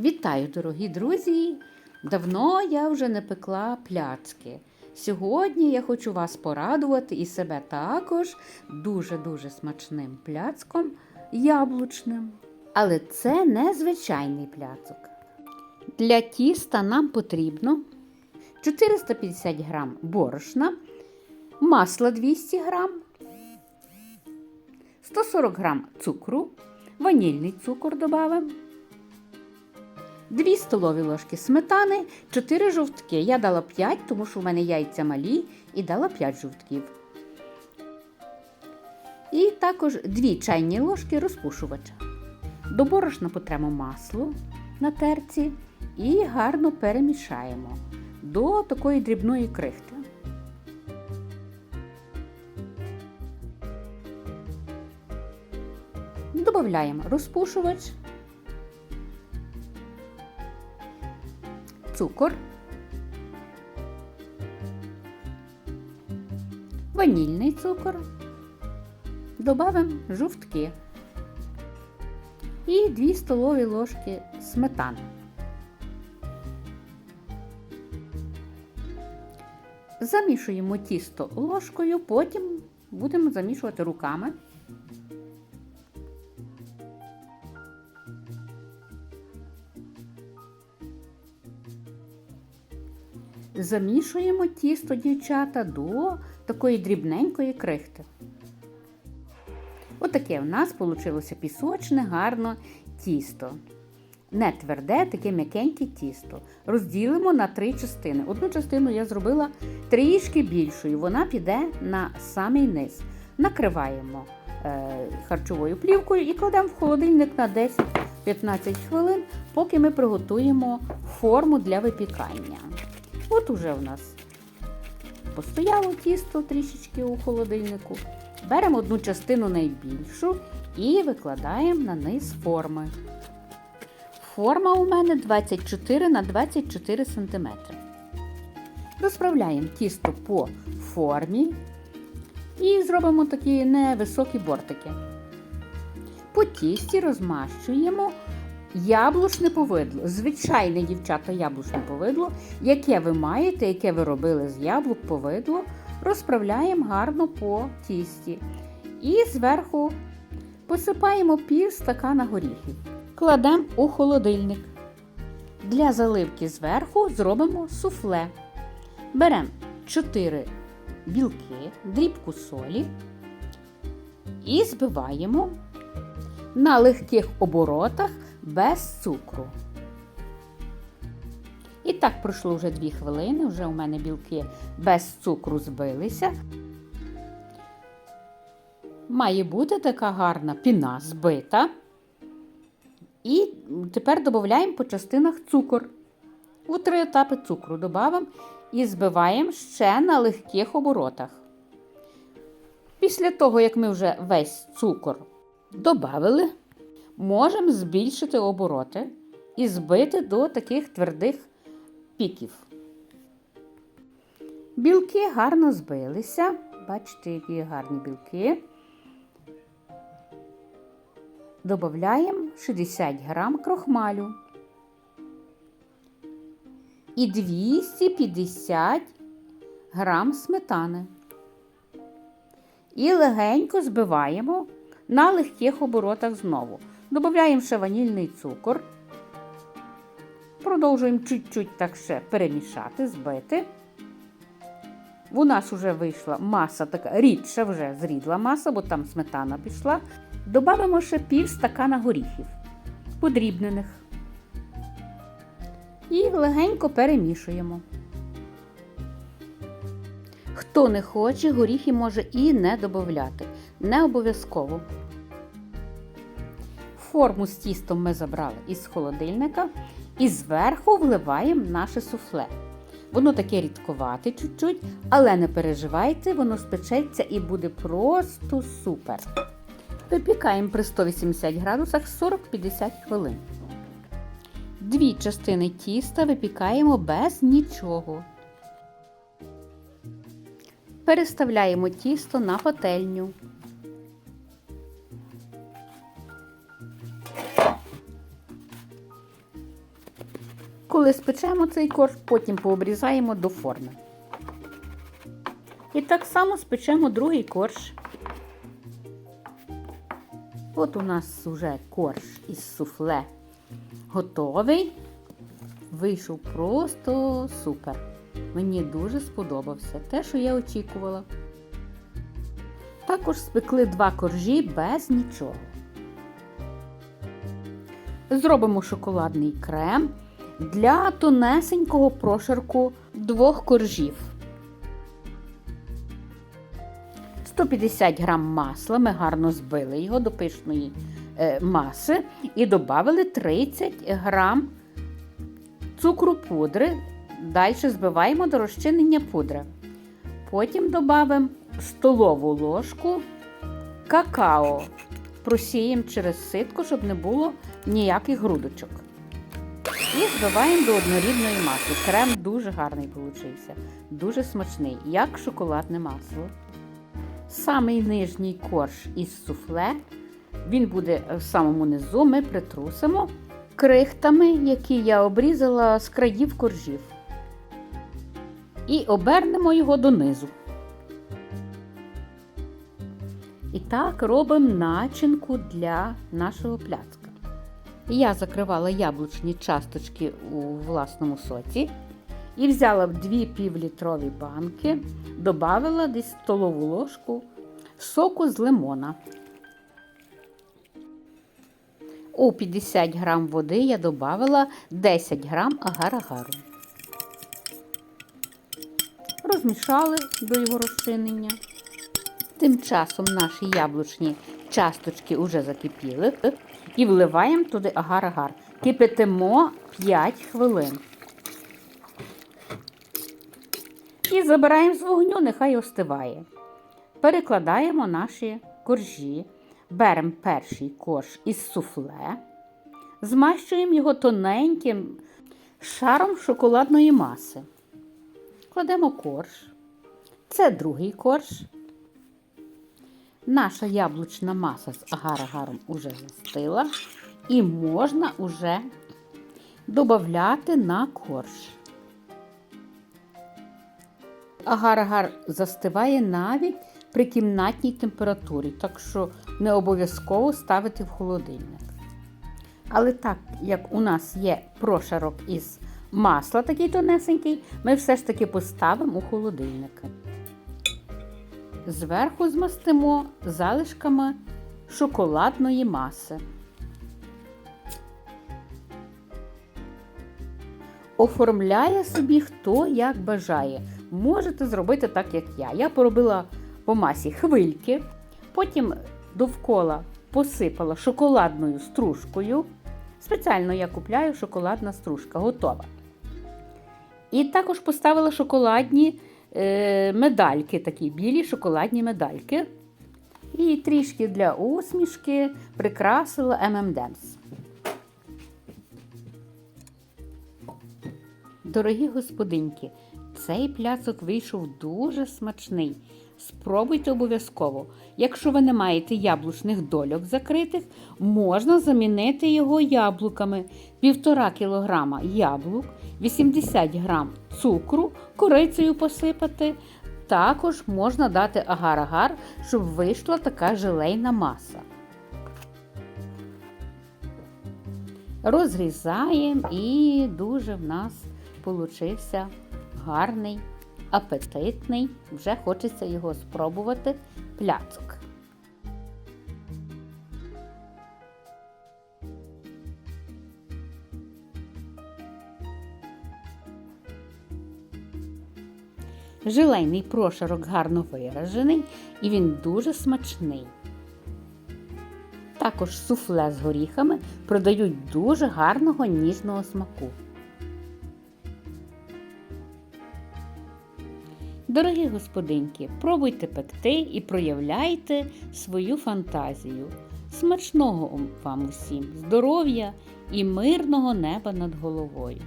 Вітаю, дорогі друзі! Давно я вже не пекла пляцки. Сьогодні я хочу вас порадувати і себе також дуже-дуже смачним пляцком яблучним. Але це не звичайний пляцок. Для тіста нам потрібно 450 г борошна, масла 200 г, 140 г цукру, ванільний цукор додаємо. 2 столові ложки сметани, 4 жовтки. Я дала 5, тому що в мене яйця малі, і дала 5 жовтків. І також 2 чайні ложки розпушувача. До борошна потремо масло на терці і гарно перемішаємо до такої дрібної крихти. Додаємо розпушувач. Цукор, ванільний цукор, додаємо жовтки і 2 столові ложки сметани. Замішуємо тісто ложкою, потім будемо замішувати руками. Замішуємо тісто, дівчата, до такої дрібненької крихти. Отаке в нас вийшло пісочне, гарне тісто. Не тверде, таке м'якеньке тісто. Розділимо на три частини. Одну частину я зробила трішки більшою, вона піде на самий низ. Накриваємо е, харчовою плівкою і кладемо в холодильник на 10-15 хвилин, поки ми приготуємо форму для випікання. От уже у нас постояло тісто трішечки у холодильнику. Беремо одну частину найбільшу і викладаємо на низ форми. Форма у мене 24 на 24 см. Розправляємо тісто по формі і зробимо такі невисокі бортики. По тісті розмащуємо Яблучне повидло, звичайне дівчата яблучне повидло, яке ви маєте, яке ви робили з яблук повидло, розправляємо гарно по тісті. І зверху посипаємо пів стакана горіхів. Кладемо у холодильник. Для заливки зверху зробимо суфле. Беремо 4 білки, дрібку солі і збиваємо на легких оборотах без цукру. І так пройшло вже 2 хвилини, вже у мене білки без цукру збилися. Має бути така гарна піна збита. І тепер додаємо по частинах цукор. У три етапи цукру додаємо і збиваємо ще на легких оборотах. Після того, як ми вже весь цукор додали, можемо збільшити обороти і збити до таких твердих піків. Білки гарно збилися. Бачите, які гарні білки. Додаємо 60 грам крохмалю і 250 грам сметани. І легенько збиваємо на легких оборотах знову. Додаємо ще ванільний цукор. Продовжуємо чуть-чуть так ще перемішати, збити. У нас вже вийшла маса така рідша, вже зрідла маса, бо там сметана пішла. Добавимо ще пів стакана горіхів, подрібнених. І легенько перемішуємо. Хто не хоче, горіхи може і не додати. Не обов'язково. Форму з тістом ми забрали із холодильника і зверху вливаємо наше суфле. Воно таке рідковате чуть-чуть, але не переживайте, воно спечеться і буде просто супер. Випікаємо при 180 градусах 40-50 хвилин. Дві частини тіста випікаємо без нічого. Переставляємо тісто на пательню. Коли спечемо цей корж, потім пообрізаємо до форми. І так само спечемо другий корж. От у нас вже корж із суфле готовий. Вийшов просто супер. Мені дуже сподобався те, що я очікувала. Також спекли два коржі без нічого. Зробимо шоколадний крем для тонесенького прошарку двох коржів. 150 грам масла. Ми гарно збили його до пишної е, маси і додали 30 грам цукру пудри. Далі збиваємо до розчинення пудри. Потім додамо столову ложку какао. Просіємо через ситку, щоб не було ніяких грудочок. І збиваємо до однорідної маси. Крем дуже гарний получився, дуже смачний, як шоколадне масло. Самий нижній корж із суфле. Він буде в самому низу. Ми притрусимо крихтами, які я обрізала з країв коржів. І обернемо його донизу. І так робимо начинку для нашого пляцка. Я закривала яблучні часточки у власному соці і взяла дві півлітрові банки, додала десь столову ложку соку з лимона. У 50 грам води я додала 10 грам агар-агару. Розмішали до його розчинення. Тим часом наші яблучні часточки вже закипіли і вливаємо туди агар-агар. Кипятимо 5 хвилин. І забираємо з вогню, нехай остиває. Перекладаємо наші коржі, беремо перший корж із суфле, змащуємо його тоненьким шаром шоколадної маси. Кладемо корж. Це другий корж. Наша яблучна маса з агар-агаром уже застила. І можна уже додати на корж. Агар-агар застиває навіть при кімнатній температурі, так що не обов'язково ставити в холодильник. Але так як у нас є прошарок із масла такий тонесенький, ми все ж таки поставимо у холодильник. Зверху змастимо залишками шоколадної маси. Оформляє собі хто як бажає. Можете зробити так, як я. Я поробила по масі хвильки, потім довкола посипала шоколадною стружкою. Спеціально я купляю шоколадна стружка, готова. І також поставила шоколадні медальки, такі білі шоколадні медальки. І трішки для усмішки прикрасила M&M's. Дорогі господинки, цей пляцок вийшов дуже смачний. Спробуйте обов'язково. Якщо ви не маєте яблучних дольок закритих, можна замінити його яблуками. 1,5 кг яблук, 80 г цукру, корицею посипати. Також можна дати агар-агар, щоб вийшла така желейна маса. Розрізаємо і дуже в нас получився гарний, апетитний, вже хочеться його спробувати пляцок. Желейний прошарок гарно виражений і він дуже смачний. Також суфле з горіхами продають дуже гарного ніжного смаку. Дорогі господинки, пробуйте пекти і проявляйте свою фантазію. Смачного вам усім, здоров'я і мирного неба над головою!